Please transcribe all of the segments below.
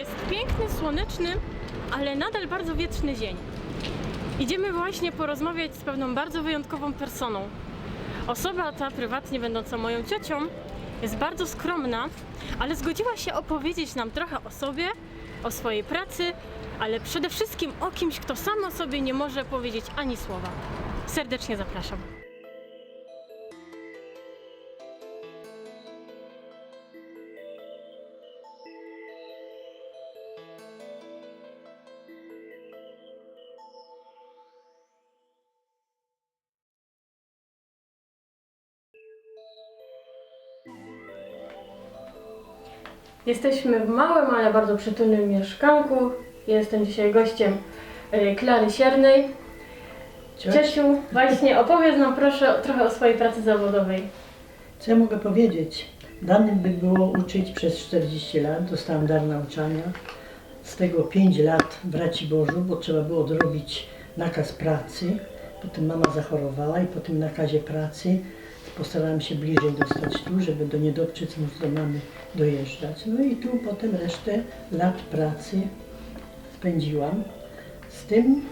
Jest piękny, słoneczny, ale nadal bardzo wietrzny dzień. Idziemy właśnie porozmawiać z pewną bardzo wyjątkową personą. Osoba ta, prywatnie będąca moją ciocią, jest bardzo skromna, ale zgodziła się opowiedzieć nam trochę o sobie, o swojej pracy, ale przede wszystkim o kimś, kto sam o sobie nie może powiedzieć ani słowa. Serdecznie zapraszam. Jesteśmy w małym, ale bardzo przytulnym mieszkanku. Jestem dzisiaj gościem y, Klary Siernej. Ciesiu, właśnie opowiedz nam proszę trochę o swojej pracy zawodowej. Co ja mogę powiedzieć? Danym by było uczyć przez 40 lat, dostałam dar nauczania. Z tego 5 lat w Raciborzu, bo trzeba było odrobić nakaz pracy. Potem mama zachorowała i po tym nakazie pracy postarałam się bliżej dostać tu, żeby do niedobczyc móc do mamy dojeżdżać. No i tu potem resztę lat pracy spędziłam. Z tym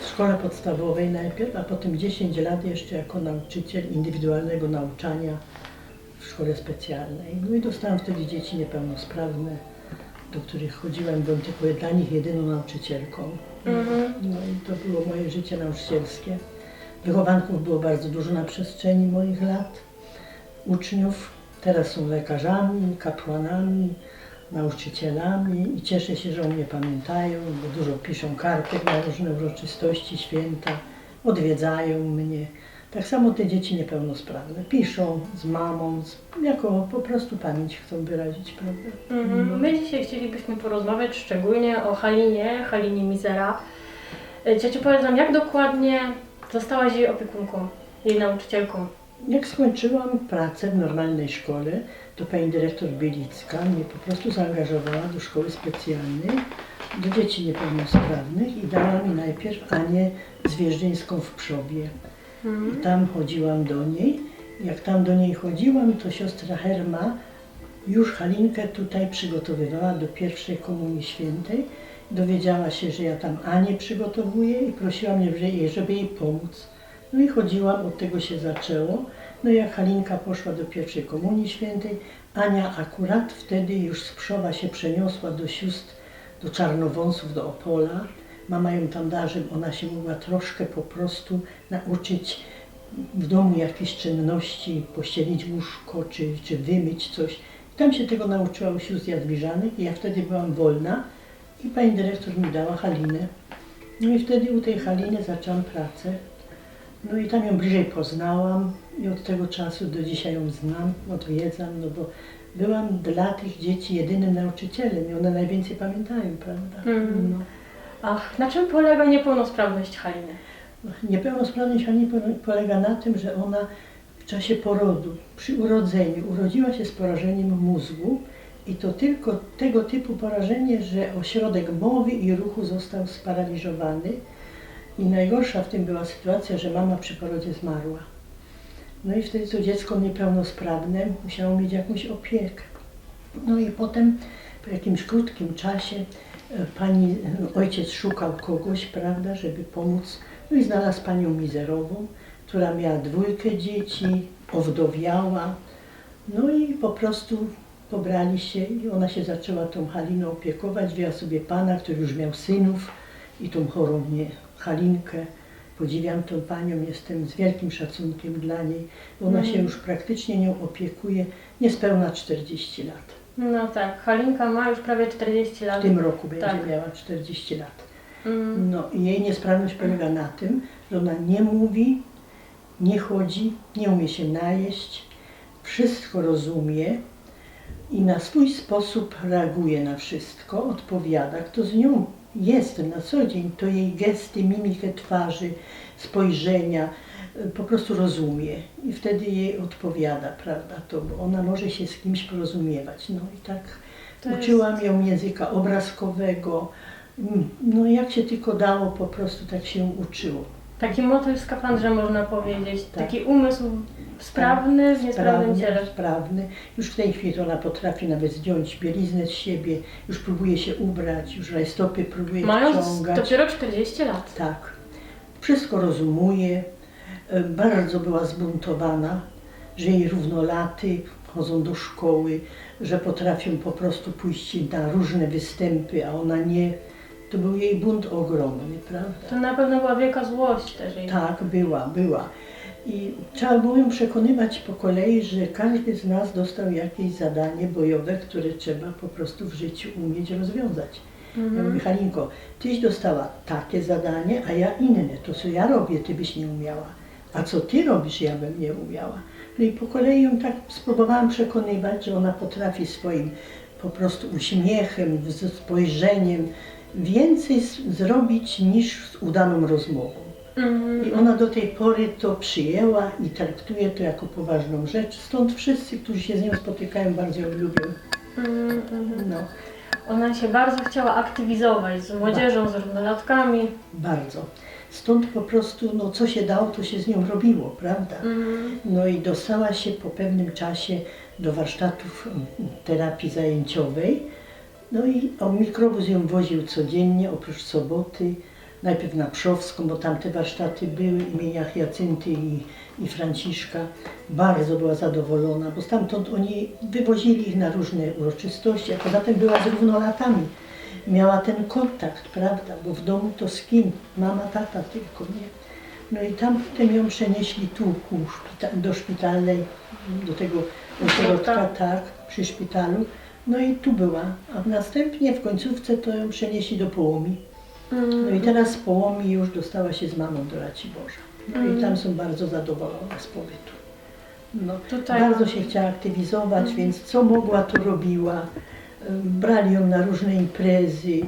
w szkole podstawowej najpierw, a potem 10 lat jeszcze jako nauczyciel indywidualnego nauczania w szkole specjalnej. No i dostałam wtedy dzieci niepełnosprawne, do których chodziłam, byłam tylko dla nich jedyną nauczycielką. No i to było moje życie nauczycielskie. Wychowanków było bardzo dużo na przestrzeni moich lat. Uczniów teraz są lekarzami, kapłanami, nauczycielami i cieszę się, że o mnie pamiętają, bo dużo piszą kartek na różne uroczystości, święta, odwiedzają mnie. Tak samo te dzieci niepełnosprawne piszą z mamą, z, jako po prostu pamięć chcą wyrazić, prawda? Mhm. My dzisiaj chcielibyśmy porozmawiać szczególnie o Halinie, Halinie Mizera. Ciociu, powiedz nam, jak dokładnie zostałaś jej opiekunką, jej nauczycielką? Jak skończyłam pracę w normalnej szkole, to pani dyrektor Bielicka mnie po prostu zaangażowała do szkoły specjalnej, do dzieci niepełnosprawnych i dała mi najpierw Anię Zwierzyńską w Przobie. I tam chodziłam do niej. Jak tam do niej chodziłam, to siostra Herma już Halinkę tutaj przygotowywała do pierwszej komunii świętej. Dowiedziała się, że ja tam Anię przygotowuję i prosiła mnie, żeby- jej pomóc. No i chodziłam, od tego się zaczęło. No jak Halinka poszła do pierwszej komunii świętej, Ania akurat wtedy już z Przowa się przeniosła do sióstr, do Czarnowąsów, do Opola. Mama ją tam da, ona się mogła troszkę po prostu nauczyć w domu jakieś czynności, pościelić łóżko, czy, czy wymyć coś. Tam się tego nauczyła u sióstr Jadwiżanek i ja wtedy byłam wolna i pani dyrektor mi dała Halinę. No i wtedy u tej Haliny zaczęłam pracę. No i tam ją bliżej poznałam i od tego czasu do dzisiaj ją znam, odwiedzam, no bo byłam dla tych dzieci jedynym nauczycielem i one najwięcej pamiętają, prawda? Mhm. No. Ach, na czym polega niepełnosprawność Haliny? Niepełnosprawność po- polega na tym, że ona w czasie porodu, przy urodzeniu, urodziła się z porażeniem mózgu i to tylko tego typu porażenie, że ośrodek mowy i ruchu został sparaliżowany. I najgorsza w tym była sytuacja, że mama przy porodzie zmarła. No i wtedy to dziecko niepełnosprawne musiało mieć jakąś opiekę. No i potem po jakimś krótkim czasie e, pani, e, ojciec szukał kogoś, prawda, żeby pomóc. No i znalazł panią Mizerową, która miała dwójkę dzieci, owdowiała. No i po prostu pobrali się i ona się zaczęła tą Haliną opiekować. Wzięła sobie pana, który już miał synów i tą chorą mnie, Halinkę. Podziwiam tą panią, jestem z wielkim szacunkiem dla niej. bo Ona się już praktycznie nią opiekuje niespełna 40 lat. No tak, Halinka ma już prawie 40 lat. W tym roku będzie Tak. miała 40 lat. Mm. No i jej niesprawność polega na tym, że ona nie mówi, nie chodzi, nie umie się najeść, wszystko rozumie i na swój sposób reaguje na wszystko, odpowiada. Kto z nią jest na co dzień, to jej gesty, mimikę twarzy, spojrzenia y, po prostu rozumie i wtedy jej odpowiada, prawda, to bo ona może się z kimś porozumiewać. No i tak To jest- uczyłam ją języka obrazkowego, Mm, no jak się tylko dało, po prostu tak się uczyło. Taki motyl w skafandrze można powiedzieć, Tak. taki umysł Sprawny w niesprawnym sprawny, ciele. sprawny. Już w tej chwili ona potrafi nawet zdjąć bieliznę z siebie, już próbuje się ubrać, już rajstopy próbuje Mając wciągać. dopiero 40 lat. Tak. Wszystko rozumuje. E, Bardzo była zbuntowana, że jej równolaty chodzą do szkoły, że potrafią po prostu pójść na różne występy, a ona nie. To był jej bunt ogromny, prawda? To na pewno była wielka złość też jej. Tak, była, była. I trzeba było ją przekonywać po kolei, że każdy z nas dostał jakieś zadanie bojowe, które trzeba po prostu w życiu umieć rozwiązać. Ja mówię, Halinko, tyś dostała takie zadanie, a ja inne. To, co ja robię, ty byś nie umiała. A co ty robisz, ja bym nie umiała. No i po kolei ją tak spróbowałam przekonywać, że ona potrafi swoim po prostu uśmiechem, spojrzeniem więcej zrobić niż z udaną rozmową. Mhm. I ona do tej pory to przyjęła i traktuje to jako poważną rzecz. Stąd wszyscy, którzy się z nią spotykają, bardzo ją lubią. Mhm, mhm. No, Ona się bardzo chciała aktywizować z młodzieżą, z równolatkami. bardzo. Stąd po prostu, no co się dało, to się z nią robiło, prawda? Mhm. No i dostała się po pewnym czasie do warsztatów mm, terapii zajęciowej. No i o mikrobus ją woził codziennie, oprócz soboty. Najpierw na Przowską, bo tam te warsztaty były imienia Jacynty i, i Franciszka. Bardzo była zadowolona, bo stamtąd oni wywozili ich na różne uroczystości, a poza tym była z równolatami. Miała ten kontakt, prawda, bo w domu to z kim? Mama, tata tylko, nie? No i tam potem ją przenieśli tu ku szpita- do szpitalnej, do tego ośrodka, tak, przy szpitalu. No i tu była, a następnie w końcówce to ją przenieśli do Połomi. No i teraz z Połomi już dostała się z mamą do Raciborza. No i tam są bardzo zadowolone z pobytu. No, Tutaj- Bardzo się chciała aktywizować, więc co mogła, to robiła. Brali ją na różne imprezy,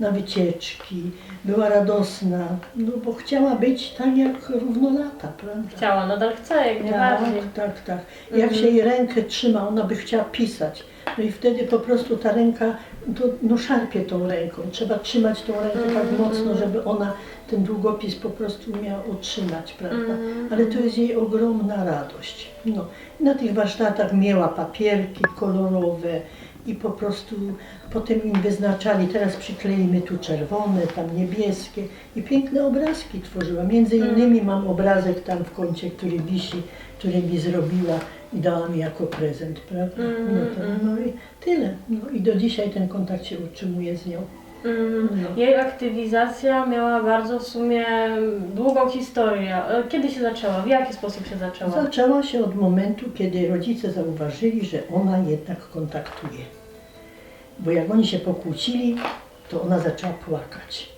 na wycieczki. Była radosna, no bo chciała być tak jak równolata, prawda? Chciała, nadal chce, jak najbardziej. Tak, tak, tak. Jak się jej rękę trzyma, ona by chciała pisać. No i wtedy po prostu ta ręka, to, no szarpie tą ręką. Trzeba trzymać tą rękę tak mocno, żeby ona ten długopis po prostu miała otrzymać, prawda? Ale to jest jej ogromna radość. No. Na tych warsztatach miała papierki kolorowe i po prostu potem im wyznaczali, teraz przykleimy tu czerwone, tam niebieskie i piękne obrazki tworzyła. Między innymi mam obrazek tam w kącie, który wisi, który mi zrobiła i dała mi jako prezent, prawda? No, to, no i tyle. No i do dzisiaj ten kontakt się utrzymuje z nią. Mhm. No. Jej aktywizacja miała bardzo w sumie długą historię. E, Kiedy się zaczęła? W jaki sposób się zaczęła? Zaczęła się od momentu, kiedy rodzice zauważyli, że ona jednak kontaktuje. Bo jak oni się pokłócili, to ona zaczęła płakać.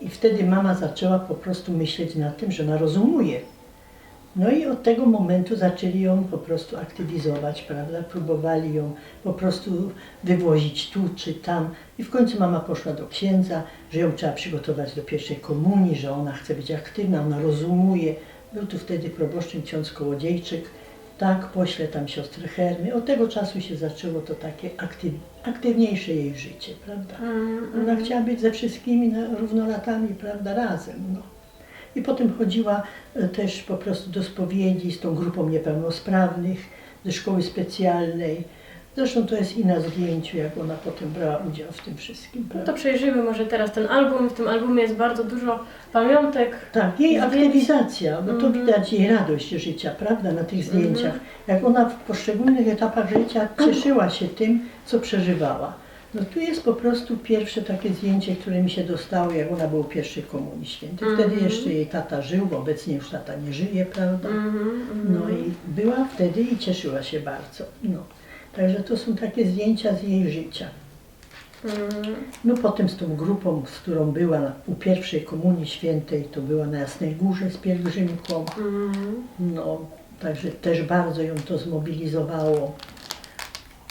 I wtedy mama zaczęła po prostu myśleć na tym, że ona rozumuje. No i od tego momentu zaczęli ją po prostu aktywizować, prawda? Próbowali ją po prostu wywozić tu czy tam. I w końcu mama poszła do księdza, że ją trzeba przygotować do pierwszej komunii, że ona chce być aktywna, ona rozumuje. Był tu wtedy proboszczem ksiądz Kołodziejczyk. Tak, pośle tam siostrę Hermy. Od tego czasu się zaczęło to takie aktyw, aktywniejsze jej życie, prawda? Mhm. Ona chciała być ze wszystkimi równolatami, prawda, razem. No. I potem chodziła e, też po prostu do spowiedzi z tą grupą niepełnosprawnych, ze szkoły specjalnej. Zresztą to jest i na zdjęciu, jak ona potem brała udział w tym wszystkim. No Prawda? to przejrzyjmy może teraz ten album. W tym albumie jest bardzo dużo pamiątek. Tak, jej Zdjęć. aktywizacja, bo to Mhm. widać jej radość życia, prawda, na tych zdjęciach. Jak ona w poszczególnych etapach życia cieszyła się tym, co przeżywała. No tu jest po prostu pierwsze takie zdjęcie, które mi się dostało, jak ona była u pierwszej komunii świętej. Wtedy Mhm. jeszcze jej tata żył, bo obecnie już tata nie żyje, prawda? Mhm, mhm. No i była wtedy i cieszyła się bardzo. No. Także to są takie zdjęcia z jej życia. Mhm. No potem z tą grupą, z którą była u pierwszej komunii świętej, to była na Jasnej Górze z pielgrzymką. Mhm. No, także też bardzo ją to zmobilizowało.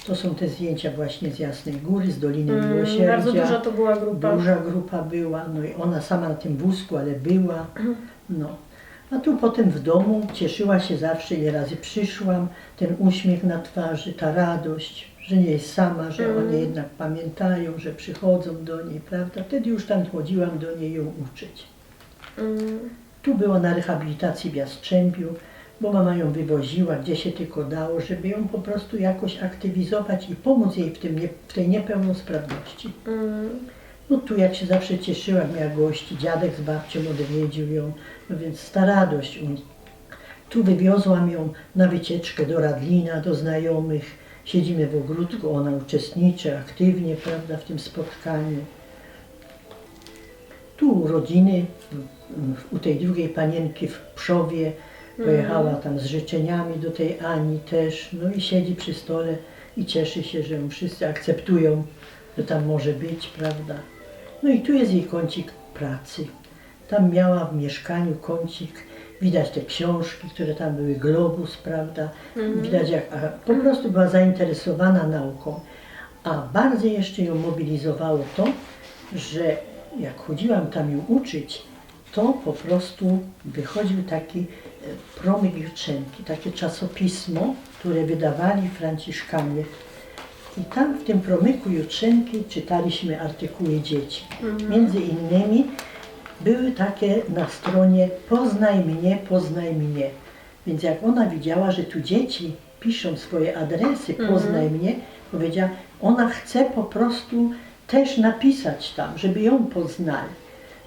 To są te zdjęcia właśnie z Jasnej Góry, z Doliny Mm, Miłosierdzia. Bardzo duża to była grupa. Duża grupa była, no i ona sama na tym wózku, ale była. No. A tu potem w domu cieszyła się zawsze, ile razy przyszłam, ten uśmiech na twarzy, ta radość, że nie jest sama, że Mm. one jednak pamiętają, że przychodzą do niej, prawda? Wtedy już tam chodziłam do niej ją uczyć. Mhm. Tu była na rehabilitacji w Jastrzębiu. Bo mama ją wywoziła, gdzie się tylko dało, żeby ją po prostu jakoś aktywizować i pomóc jej w, tym nie, w tej niepełnosprawności. Mm. No tu jak się zawsze cieszyła, jak miała gości, dziadek z babcią odwiedził ją, no więc ta radość. u niej. Tu wywiozłam ją na wycieczkę do Radlina, do znajomych. Siedzimy w ogródku, ona uczestniczy aktywnie, prawda, w tym spotkaniu. Tu urodziny w- u tej drugiej panienki w Przowie. Pojechała tam z życzeniami do tej Ani też. No i siedzi przy stole i cieszy się, że ją wszyscy akceptują, że tam może być, prawda. No i tu jest jej kącik pracy. Tam miała w mieszkaniu kącik, widać te książki, które tam były, globus, prawda. Widać jak a po prostu była zainteresowana nauką. A bardziej jeszcze ją mobilizowało to, że jak chodziłam tam ją uczyć, to po prostu wychodził taki promyk jutrzenki, takie czasopismo, które wydawali Franciszkanie. I tam w tym promyku jutrzenki czytaliśmy artykuły dzieci. Między innymi były takie na stronie Poznaj mnie, poznaj mnie. Więc jak ona widziała, że tu dzieci piszą swoje adresy, poznaj mnie, powiedziała, ona chce po prostu też napisać tam, żeby ją poznali.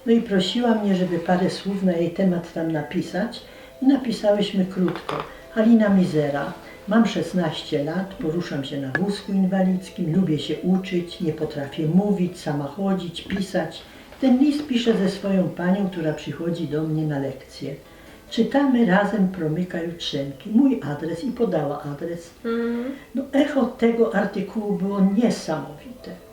No i prosiła mnie, żeby parę słów na jej temat tam napisać i napisałyśmy krótko. Halina Mizera, mam 16 lat, poruszam się na wózku inwalidzkim, lubię się uczyć, nie potrafię mówić, sama chodzić, pisać. Ten list piszę ze swoją panią, która przychodzi do mnie na lekcję. Czytamy razem Promyka Jutrzenki, mój adres i podała adres. Mm. No, echo tego artykułu było niesamowite.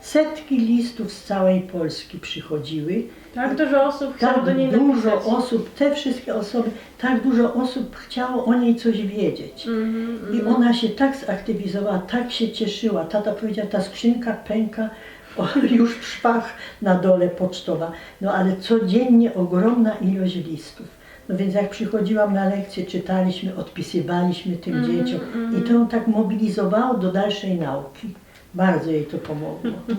Setki listów z całej Polski przychodziły. Tak dużo osób chciało Tak do niej dużo napisać. osób, te wszystkie osoby, tak dużo osób chciało o niej coś wiedzieć. Mhm, I mhm. ona się tak zaktywizowała, tak się cieszyła. Tata powiedział, ta skrzynka pęka o, już w szwach na dole pocztowa. No ale codziennie ogromna ilość listów. No więc jak przychodziłam na lekcje, czytaliśmy, odpisywaliśmy tym Mhm, dzieciom i to ją tak mobilizowało do dalszej nauki. Bardzo jej to pomogło. No.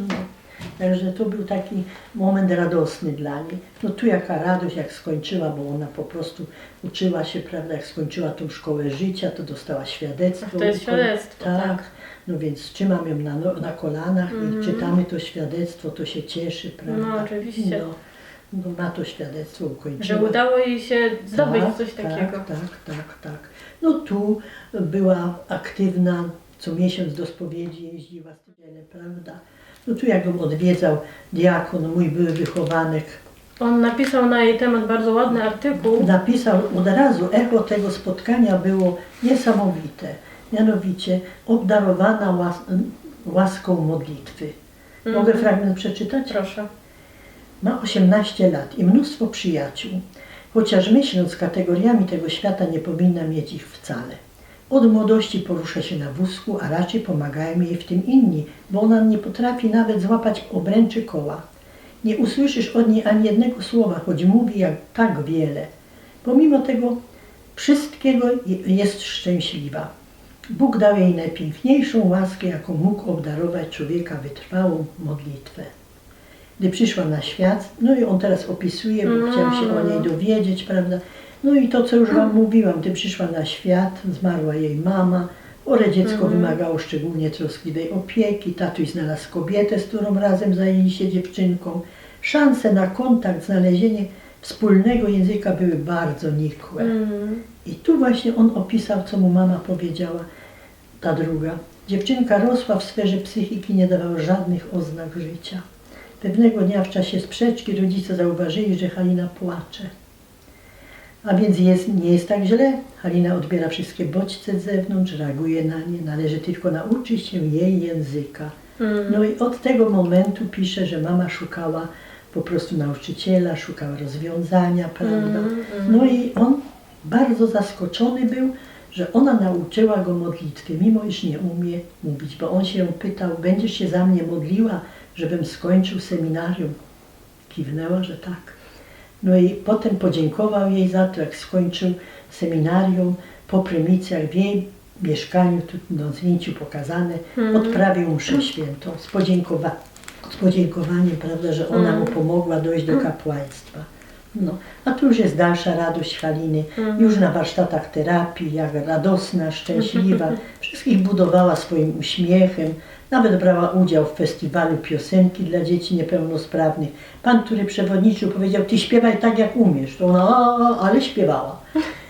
Także to był taki moment radosny dla niej. No tu jaka radość, jak skończyła, bo ona po prostu uczyła się, prawda, jak skończyła tą szkołę życia, to dostała świadectwo. To jest świadectwo, tak. tak. No więc trzymam ją na, no- na kolanach i czytamy to świadectwo, to się cieszy, prawda? No, oczywiście. No, no ma to świadectwo ukończyła. Że udało jej się zdobyć Tak, coś takiego. Tak, tak, tak, tak. No tu była aktywna, co miesiąc do spowiedzi jeździła z tydzieniem, prawda? No tu jak ją odwiedzał diakon, mój były wychowanek, On napisał na jej temat bardzo ładny artykuł. napisał od razu, echo tego spotkania było niesamowite. Mianowicie obdarowana łas łaską modlitwy. Mogę Mhm. fragment przeczytać? Proszę. Ma 18 lat i mnóstwo przyjaciół, chociaż myśląc kategoriami tego świata nie powinna mieć ich wcale. Od młodości porusza się na wózku, a raczej pomagają jej w tym inni, bo ona nie potrafi nawet złapać obręczy koła. Nie usłyszysz od niej ani jednego słowa, choć mówi jak tak wiele. Pomimo tego wszystkiego je- jest szczęśliwa. Bóg dał jej najpiękniejszą łaskę, jaką mógł obdarować człowieka wytrwałą modlitwę gdy przyszła na świat, no i on teraz opisuje, bo chciał się o niej dowiedzieć, prawda? No i to, co już Wam mówiłam, gdy przyszła na świat, zmarła jej mama, chore dziecko wymagało szczególnie troskliwej opieki, tatuś znalazł kobietę, z którą razem zajęli się dziewczynką. Szanse na kontakt, znalezienie wspólnego języka były bardzo nikłe. Mm. I tu właśnie on opisał, co mu mama powiedziała, ta druga. Dziewczynka rosła w sferze psychiki, nie dawała żadnych oznak życia. Pewnego dnia w czasie sprzeczki rodzice zauważyli, że Halina płacze. A więc jest, nie jest tak źle. Halina odbiera wszystkie bodźce z zewnątrz, reaguje na nie. Należy tylko nauczyć się jej języka. Mm. No i od tego momentu pisze, że mama szukała po prostu nauczyciela, szukała rozwiązania, prawda? Mm, No i on bardzo zaskoczony był, że ona nauczyła go modlitwy, mimo iż nie umie mówić, bo on się ją pytał, będziesz się za mnie modliła, żebym skończył seminarium? Kiwnęła, że tak. No i potem podziękował jej za to, jak skończył seminarium. Po prymicjach w jej mieszkaniu, tu na zdjęciu pokazane, odprawił mszę świętą z, podziękowa- z podziękowaniem, prawda, że ona mu pomogła dojść do kapłaństwa. No, a tu już jest dalsza radość Haliny, już na warsztatach terapii, jak radosna, szczęśliwa, wszystkich budowała swoim uśmiechem, nawet brała udział w festiwalu piosenki dla dzieci niepełnosprawnych. Pan, który przewodniczył, powiedział, ty śpiewaj tak jak umiesz. To ona, "A, a, ale śpiewała.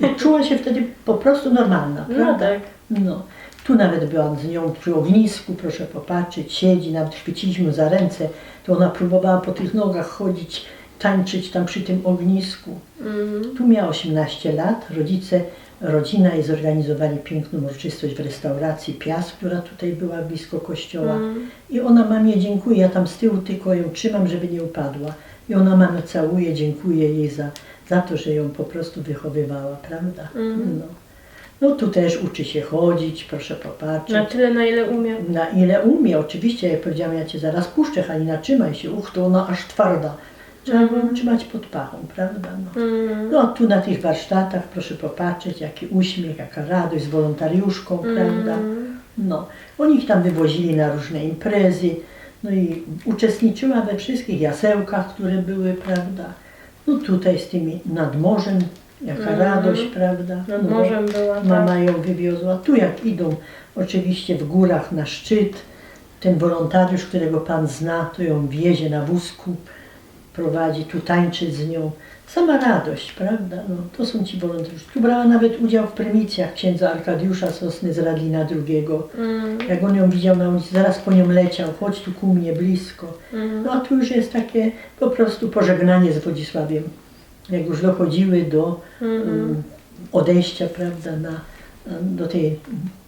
I czuła się wtedy po prostu normalna, No prawda? tak. No, tu nawet byłam z nią przy ognisku, proszę popatrzeć, siedzi, nawet chwyciliśmy za ręce, to ona próbowała po tych nogach chodzić, tańczyć tam przy tym ognisku. Mhm. Tu miała 18 lat, rodzice, rodzina jej zorganizowali piękną uroczystość w restauracji Piast, która tutaj była blisko kościoła. I ona mamie dziękuję, ja tam z tyłu tylko ją trzymam, żeby nie upadła. I ona mamę całuje, dziękuję jej za, za to, że ją po prostu wychowywała, prawda? No. no tu też uczy się chodzić, proszę popatrzeć. Na tyle, na ile umie. Na ile umie, oczywiście, jak powiedziałam, ja cię zaraz puszczę, Halina, trzymaj się, uch, to ona aż twarda. Trzeba ją trzymać pod pachą, prawda? No. Mhm. no tu na tych warsztatach, proszę popatrzeć, jaki uśmiech, jaka radość z wolontariuszką, prawda? No, oni ich tam wywozili na różne imprezy, no i uczestniczyła we wszystkich jasełkach, które były, prawda? No tutaj z tymi nad morzem, jaka radość, prawda? Nad no, morzem była, tak. Mama ją wywiozła. Tu jak idą oczywiście w górach na szczyt, ten wolontariusz, którego pan zna, to ją wiezie na wózku, prowadzi, tu tańczy z nią. Sama radość, prawda? No, to są ci wolontariusze. Tu brała nawet udział w prymitjach księdza Arkadiusza Sosny z Radlina II. Mm. Jak on ją widział na ulicy, zaraz po nią leciał, chodź tu ku mnie blisko. Mhm. No a tu już jest takie po prostu pożegnanie z Wodzisławiem. Jak już dochodziły do Mhm. um, odejścia, prawda, na, do tej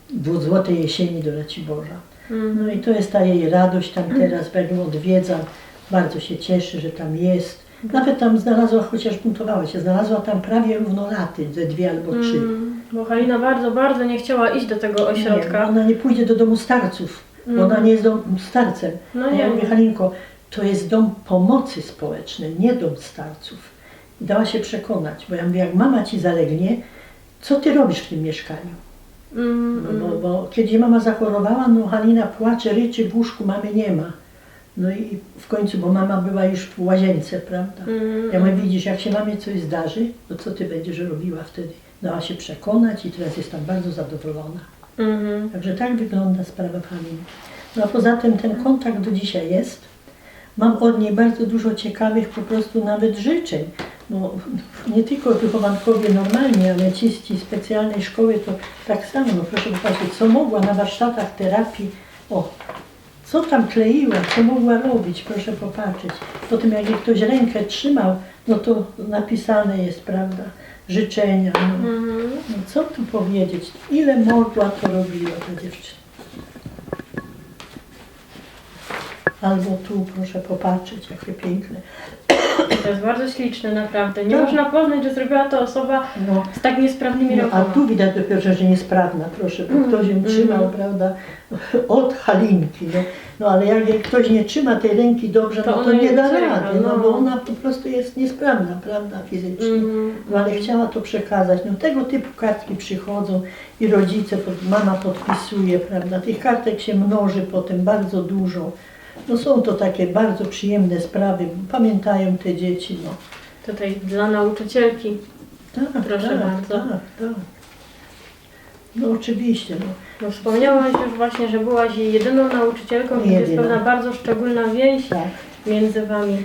dwuzłotej jesieni do Raciborza. Mhm. No i to jest ta jej radość tam teraz, bo jak ją odwiedza, bardzo się cieszy, że tam jest. Nawet tam znalazła, chociaż buntowała się, znalazła tam prawie równolaty, ze dwie albo trzy. Mm. Bo Halina bardzo, bardzo nie chciała iść do tego Nie, ośrodka. ona nie pójdzie do domu starców, bo ona nie jest dom starcem. No A ja nie. mówię, Halinko, to jest dom pomocy społecznej, nie dom starców. I dała się przekonać, bo ja mówię, jak mama ci zalegnie, co ty robisz w tym mieszkaniu? Mm. No, bo, bo kiedy mama zachorowała, no Halina płacze, ryczy w łóżku, mamy nie ma. No i w końcu, bo mama była już w łazience, prawda? Mm. Ja mówię, widzisz, jak się mamie coś zdarzy, to co ty będziesz robiła wtedy? Dała się przekonać i teraz jest tam bardzo zadowolona. Mhm. Także tak wygląda sprawa Haliny. No a poza tym ten kontakt do dzisiaj jest. Mam od niej bardzo dużo ciekawych po prostu nawet życzeń. Bo nie tylko wychowankowie normalni, ale ci z ci specjalnej szkoły to tak samo. No proszę popatrzeć, co mogła na warsztatach terapii, o, co tam kleiła, co mogła robić, proszę popatrzeć. Potem jak jej ktoś rękę trzymał, no to napisane jest, prawda, życzenia. No. Mhm. No co tu powiedzieć? Ile mogła, to robiła ta dziewczyna. Albo tu, proszę popatrzeć, jakie piękne. To jest bardzo śliczne, naprawdę. Nie Tak. można poznać, że zrobiła to osoba No, z tak niesprawnymi no, a rękoma. tu widać dopiero, że niesprawna, proszę, bo ktoś ją trzymał, prawda, od Halinki. No, no ale jak ktoś nie trzyma tej ręki dobrze, To no to ona nie da rady, no no. bo ona po prostu jest niesprawna, prawda, fizycznie. Mhm. No ale chciała to przekazać. No tego typu kartki przychodzą i rodzice, pod- mama podpisuje, prawda? Tych kartek się mnoży potem bardzo dużo. No są to takie bardzo przyjemne sprawy, pamiętają te dzieci, no. Tutaj dla nauczycielki. Tak, Proszę tak, bardzo. Tak, tak. No oczywiście, no. No, wspomniałaś już właśnie, że byłaś jej jedyną nauczycielką i jest Jedyną. pewna bardzo szczególna więź tak. między wami.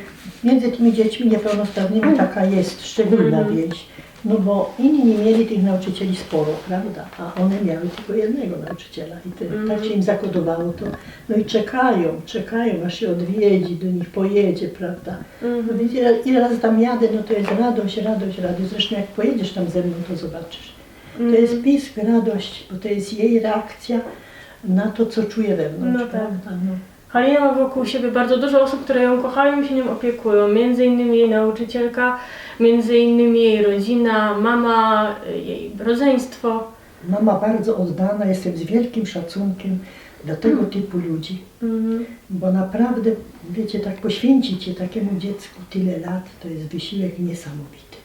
Między tymi dziećmi niepełnosprawnymi taka jest szczególna Mhm. więź. No bo inni mieli tych nauczycieli sporo, prawda? A one miały tylko jednego nauczyciela i Mhm. tak się im zakodowało to. No i czekają, czekają, aż się odwiedzi, do nich pojedzie, prawda? Mhm. No więc ile, ile razy tam jadę, no to jest radość, radość, radość. Zresztą jak pojedziesz tam ze mną, to zobaczysz. To Mhm. jest pisk, radość, bo to jest jej reakcja na to, co czuje wewnątrz, No tak. prawda? No. Halina ma wokół siebie bardzo dużo osób, które ją kochają i się nią opiekują. Między innymi jej nauczycielka, między innymi jej rodzina, mama, jej rodzeństwo. Mama bardzo oddana, jestem z wielkim szacunkiem dla tego typu ludzi, Mhm. bo naprawdę, wiecie, tak poświęcić się takiemu dziecku tyle lat, to jest wysiłek niesamowity.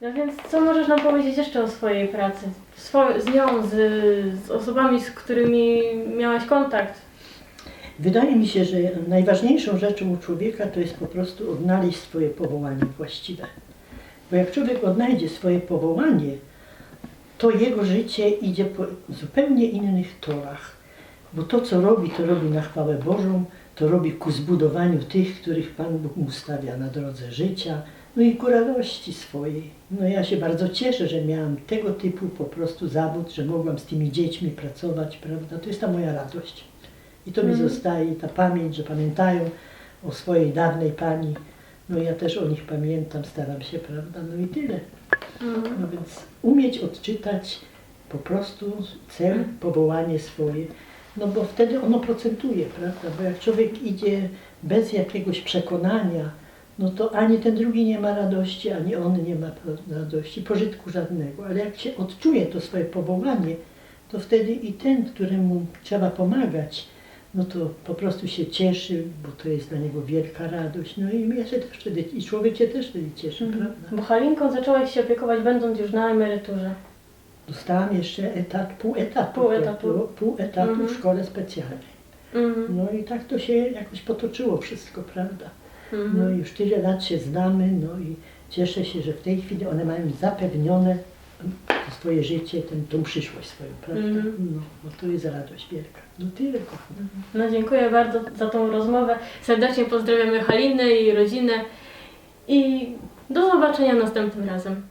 No więc co możesz nam powiedzieć jeszcze o swojej pracy? Swo- z nią, z, z osobami, z którymi miałaś kontakt. Wydaje mi się, że najważniejszą rzeczą u człowieka to jest po prostu odnaleźć swoje powołanie właściwe. Bo jak człowiek odnajdzie swoje powołanie, to jego życie idzie po zupełnie innych torach. Bo to, co robi, to robi na chwałę Bożą, to robi ku zbudowaniu tych, których Pan Bóg mu stawia na drodze życia, no i ku radości swojej. No ja się bardzo cieszę, że miałam tego typu po prostu zawód, że mogłam z tymi dziećmi pracować, prawda? To jest ta moja radość. I to mi Mhm. zostaje, ta pamięć, że pamiętają o swojej dawnej pani. No ja też o nich pamiętam, staram się, prawda? No i tyle. Mhm. No więc umieć odczytać po prostu cel, powołanie swoje, no bo wtedy ono procentuje, prawda? Bo jak człowiek idzie bez jakiegoś przekonania, no to ani ten drugi nie ma radości, ani on nie ma radości, pożytku żadnego. Ale jak się odczuje to swoje powołanie, to wtedy i ten, któremu trzeba pomagać, no to po prostu się cieszy, bo to jest dla niego wielka radość. No i ja się też wtedy, i człowiek się też wtedy cieszy, Mhm. prawda? Bo Halinką zaczęłaś się opiekować będąc już na emeryturze. Dostałam jeszcze etat, pół etatu. Pół etatu. Pół, pół etatu Mhm. w szkole specjalnej. Mhm. No i tak to się jakoś potoczyło wszystko, prawda? Mhm. No i już tyle lat się znamy, no i cieszę się, że w tej chwili one mają zapewnione swoje życie, ten, tą przyszłość swoją, prawda? Mhm. No, no to jest radość wielka. No tyle, kochana. No dziękuję bardzo za tą rozmowę. Serdecznie pozdrawiamy Halinę i rodzinę i do zobaczenia następnym razem.